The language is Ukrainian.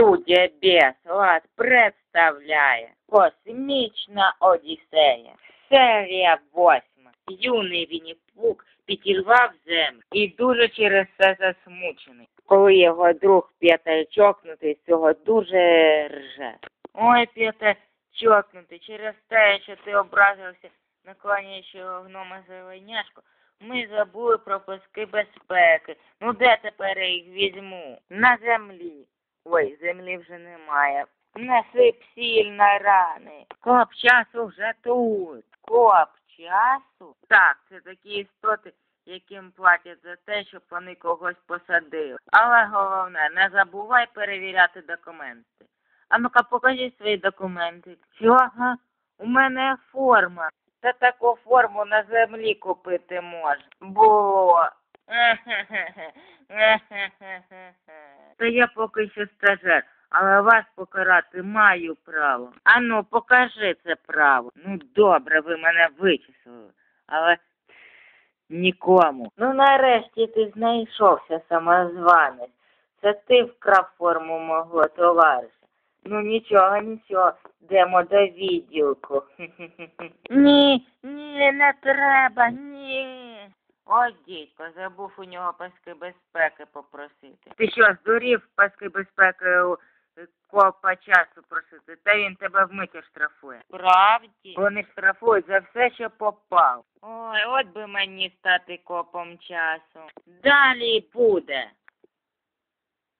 Студія Бесват представляє Космічна Одіссея. Серія восьма. Юний Вінні-Пух підірвав землю і дуже через це засмучений. Коли його друг П'ята чокнутий з цього дуже рже. Ой, П'ята чокнутий, через те, що ти образився на кланяючого гнома Зеленяшку, ми забули про паски безпеки. Ну де тепер я їх візьму? На землі. Ой, землі вже немає. Насип сіль на рани. Коп часу вже тут. Коп часу? Так, це такі істоти, яким платять за те, щоб вони когось посадили. Але головне, не забувай перевіряти документи. А ну-ка покажи свої документи. Чого? У мене форма. Та таку форму на землі купити можна. Бо. Та я поки що стажер, але вас покарати маю право. Ану, покажи це право. Ну добре, ви мене вичислили, але нікому. Ну нарешті ти знайшовся, самозванець. Це ти вкрав форму мого товариша. Ну нічого, нічого, йдемо до відділку. Ні, ні, не треба, ні. Ой, дідько, забув у нього паски безпеки попросити. Ти що, здурів паски безпеки у е, копа часу просити, та він тебе вмиті штрафує. Правді? Вони штрафують за все, що попав. Ой, от би мені стати копом часу. Далі буде.